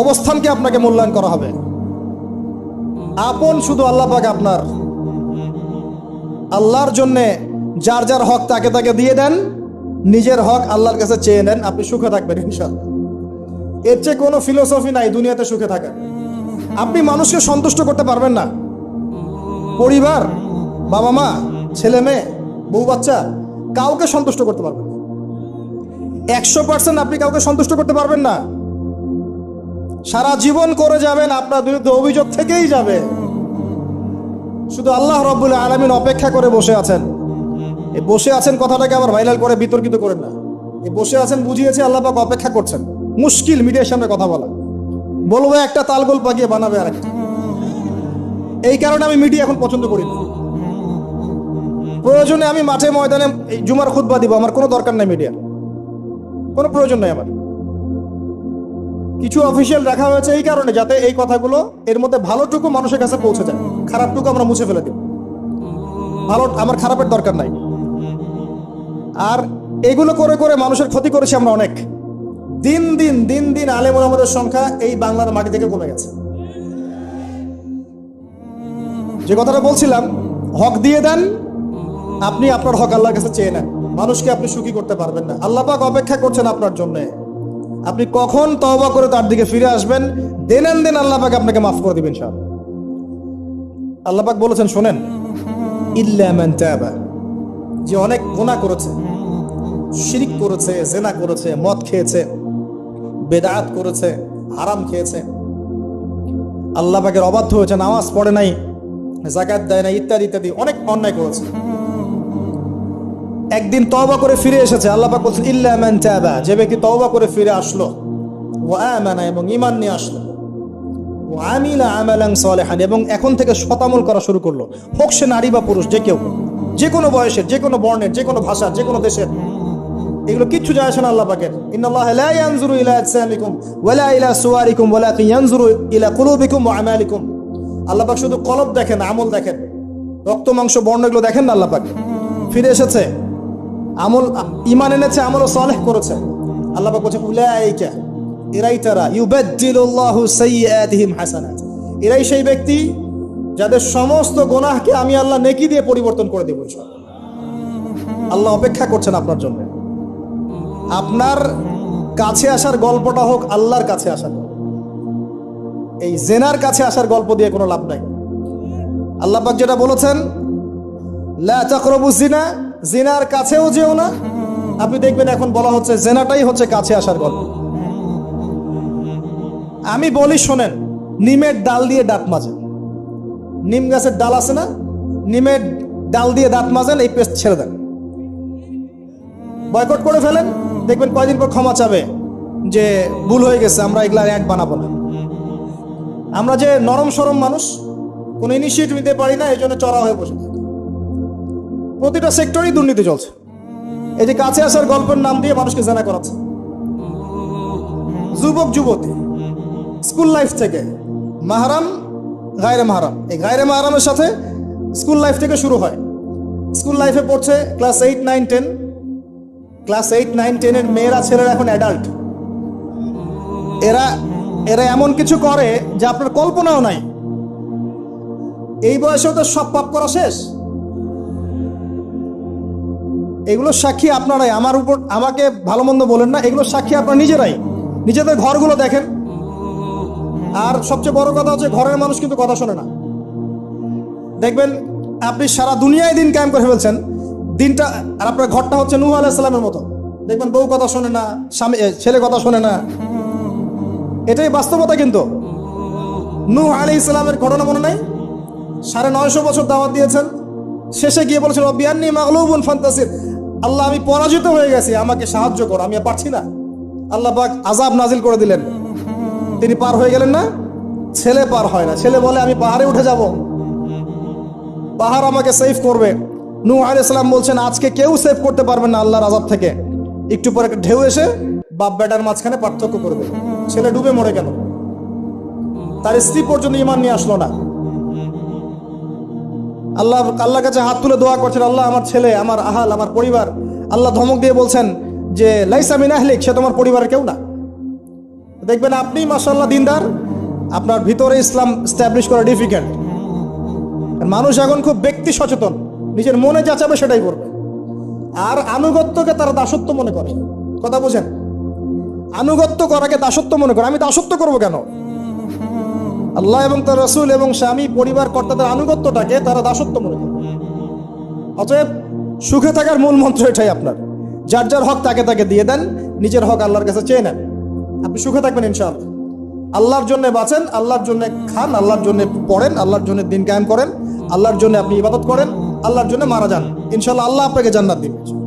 অবস্থানকে আপনাকে মূল্যায়ন করা হবে? আপন শুধু আল্লাহ পাক আপনার। আল্লাহর জন্যে যার যার হক তাকে তাকে দিয়ে দেন, নিজের হক আল্লাহর কাছে চেয়ে নেন, আপনি সুখে থাকবেন ইনশাল্লাহ এর চেয়ে কোনো ফিলোসফি নাই, দুনিয়াতে সুখে থাকা আপনি মানুষকে সন্তুষ্ট করতে পারবেন না। পরিবার, বাবা মা, ছেলে মেয়ে, বউ বাচ্চা, কাউকে সন্তুষ্ট করতে পারবেন একশো পার্সেন্ট আপনি কাউকে সন্তুষ্ট করতে পারবেন না। সারা জীবন করে যাবেন, আপনার বিরুদ্ধে অভিযোগ থেকেই যাবে। শুধু আল্লাহ রব্বুল আলমিন অপেক্ষা করে বসে আছেন। বসে আছেন কথাটাকে আবার ভাইরাল করে বিতর্কিত করেন না। বসে আছেন বুঝিয়েছে আল্লাহ পাক অপেক্ষা করছেন। মুশকিল মিডিয়ার সামনে কথা বলা। বলব, একটা তালগোল পাকিয়ে বানাবে আর একটা। এই কারণে আমি মিডিয়া এখন পছন্দ করি না। প্রয়োজনে আমি মাঠে ময়দানে জুমার খুতবা দিব, আমার কোনো দরকার নাই মিডিয়ার। কোনো প্রয়োজন নাই আমার। কিছু অফিসিয়াল রাখা হয়েছে এই কারণে যাতে এই কথাগুলো এর মধ্যে ভালোটুকু মানুষের কাছে পৌঁছে যায়। খারাপটুকু আমরা মুছে ফেলে দিই। ভালো আমার খারাপের দরকার নাই। আর এগুলো করে করে মানুষের ক্ষতি করেছি আমরা অনেক। দিন দিন দিন দিন আলেম আমাদের সংখ্যা এই বাংলার মাটি থেকে কমে গেছে। যে কথাটা বলছিলাম, হক দিয়ে দেন, আপনি আপনার হক আল্লাহর কাছে চেয়ে নেন। মানুষকে আপনি সুখী করতে পারবেন না। আল্লাহ পাক অপেক্ষা করছেন আপনার জন্য। আপনি কখন তওবা করে তার দিকে ফিরে আসবেন? দেন দেন আল্লাহ পাক আপনাকে মাফ করে দিবেন সব আল্লাপাক বলেছেন, শোনেন তাবা। যে অনেক গুনাহ করেছে, শিরিক করেছে, জেনা করেছে, মদ খেয়েছে, বেদাত করেছে, হারাম খেয়েছে। আল্লাহ পাকের অবাধ্য হয়েছে নামাজ পড়ে নাই জাকাত দেয় না ইত্যাদি ইত্যাদি, অনেক অন্যায় করেছে। একদিন তওবা করে ফিরে এসেছে। আল্লাহ পাক বলছেন, ইল্লা মান তাবা। যে ব্যক্তি তওবা করে ফিরে আসলো, ওয়া আমানা এবং ঈমান নিয়ে আসলো, ওয়া আমিলা আমালান সালিহান, এবং এখন থেকে শতামল করা শুরু করল। হোক সে নারী বা পুরুষ, যে কেউ যে কোনো বয়সের, যে কোনো বর্ণের, যে কোনো ভাষার, যে কোনো দেশের, এগুলো কিচ্ছু যায় আসে না আল্লাহ পাকের। ইন্নাল্লাহ লা ইয়ানজুরু ইলা আজসামিকুম ওয়ালা ইলা সুওয়ারিকুম ওয়ালাকিন ইয়ানজুরু ইলা কুলুবিকুম ওয়া আমালিকুম। আল্লাহ পাক শুধু কলব দেখেন, আমল দেখেন। রক্ত, মাংস, বর্ণ এগুলো দেখেন না আল্লাহ পাক? ফিরে এসেছে। আমল ইমান এনেছে, আমল ও সালেহ করেছে। আল্লাহ বলছে, উলাইকা এরাই তারা ইউবাদদিলুল্লাহু সাইয়্যাতিহিম হাসানাত। এরাই সেই ব্যক্তি যাদের সমস্ত গুনাহকে আমি আল্লাহ নেকি দিয়ে পরিবর্তন করে দেব আল্লাহ অপেক্ষা করছেন আপনার জন্য। আপনার কাছে আসার গল্পটা হোক, আল্লাহর কাছে আসার। এই জেনার কাছে আসার গল্প দিয়ে কোনো লাভ নাই। আল্লাহ যেটা বলেছেন, লা তাকরাবু জিনা জিনার কাছেও যেও না। আপনি দেখবেন এখন বলা হচ্ছে জেনাটাই হচ্ছে কাছে আসার গল্প। আমি বলি, শোনেন, নিমের ডাল দিয়ে দাঁত মাজেন। নিম গাছের ডাল আছে না? নিমের ডাল দিয়ে দাঁত মাজেন, এই পেস্ট ছেড়ে দেন। বয়কট করে ফেলেন, দেখবেন কয়দিন পর ক্ষমা চাবে যে ভুল হয়ে গেছে, আমরা এগুলা অ্যাড বানাবো না। আমরা যে নরম সরম মানুষ, কোনো ইনিশিয়েটিভ নিতে পারি না এই জন্য চড়া হয়ে বসে থাকি। প্রতিটা সেক্টরেই দুর্নীতি চলছে। এই যে কাছে আসার গল্পের নাম দিয়ে মানুষকে জানা করাচ্ছে। যুবক, যুবতী স্কুল লাইফ থেকে মাহারাম, গায়রে মাহারাম। এই গায়রে মাহারামের সাথে স্কুল লাইফ থেকে শুরু হয়। স্কুল লাইফে পড়ছে class eight nine ten class eight nine টেনের মেয়েরা, ছেলেরা এখন অ্যাডাল্ট এরা এরা এমন কিছু করে যে আপনার কল্পনাও নাই। এই বয়সেও তো সব পাপ করা শেষ। এগুলো সাক্ষী আপনারাই। আমার উপর আমাকে ভালো মন্দ বলেন না, এগুলো সাক্ষী আপনারা নিজেরাই। নিজেদের ঘরগুলো দেখেন। আর সবচেয়ে বড় কথা হচ্ছে ঘরের মানুষ কিন্তু কথা শোনে না। দেখবেন, আপনি সারা দুনিয়ায় দিন কায়েম করে ফেলছেন। দিনটা, আর আপনার ঘরটা হচ্ছে নূহ আলাইসালামের মতো। দেখবেন, বউ কথা শোনে না, স্বামী ছেলে কথা শোনে না। এটাই বাস্তবতা কিন্তু। নূহ আলী ইসলামের ঘটনা মনে নাই? সাড়ে নয়শো বছর দাওয়াত দিয়েছেন। শেষে গিয়ে বলেছিল বিয়ান্নি মাগলুবুন ফান্তাসির। আল্লাহ, আমি পরাজিত হয়ে গেছি, আমাকে সাহায্য করো, আমি পারছি না। আল্লাহ পাক আজাব নাজিল করে দিলেন। তিনি পার হয়ে গেলেন না? ছেলে পার হয় না। ছেলে বলে, আমি পাহাড়ে উঠে যাব। পাহাড় আমাকে সেফ করবে। নূহ আলাইহিস সালাম বলছেন, আজকে কেউ সেভ করতে পারবে না আল্লাহর আজাব থেকে। একটু পরে একটা ঢেউ এসে বাপ বেটার মাঝখানে পার্থক্য করবে। ছেলে ডুবে মরে গেল। তার স্ত্রী পর্যন্ত ইমান নিয়ে আসলো না। আল্লাহ আল্লাহর কাছে হাত তুলে দোয়া করছেন, আল্লাহ আমার ছেলে, আমার আহাল, আমার পরিবার। আল্লাহ ধমক দিয়ে বলছেন যে, লাইসা মিন আহলিক, সে তোমার পরিবারের কেউ না। দেখবেন আপনি মাসাল্লাহ দিনদার, আপনার ভিতরে ইসলাম স্ট্যাবলিশ করা ডিফিকাল্ট মানুষ এখন খুব ব্যক্তি সচেতন, নিজের মনে যা চাবে সেটাই করবে। আর আনুগত্যকে তারা দাসত্ব মনে করে। কথা বোঝেন? আনুগত্য করাকে দাসত্ব মনে করে। আমি দাসত্ব করব কেন? আল্লাহ এবং তার রসুল এবং স্বামী, পরিবার, কর্তাদের আনুগত্যটাকে তারা দাসত্ব মনে করে। অতএব সুখে থাকার মূল মন্ত্র এটাই আপনার। যার যার হক তাকে তাকে দিয়ে দেন, নিজের হক আল্লাহর কাছে চেয়ে নেন। আপনি সুখে থাকবেন ইনশাআল্লাহ। আল্লাহর জন্য বাঁচেন, আল্লাহর জন্য খান, আল্লাহর জন্য পড়েন, আল্লাহর জন্য দিন কায়েম করেন, আল্লাহর জন্য আপনি ইবাদত করেন, আল্লাহর জন্য মারা যান। ইনশাআল্লাহ আল্লাহ আপনাকে জান্নাত দিবে।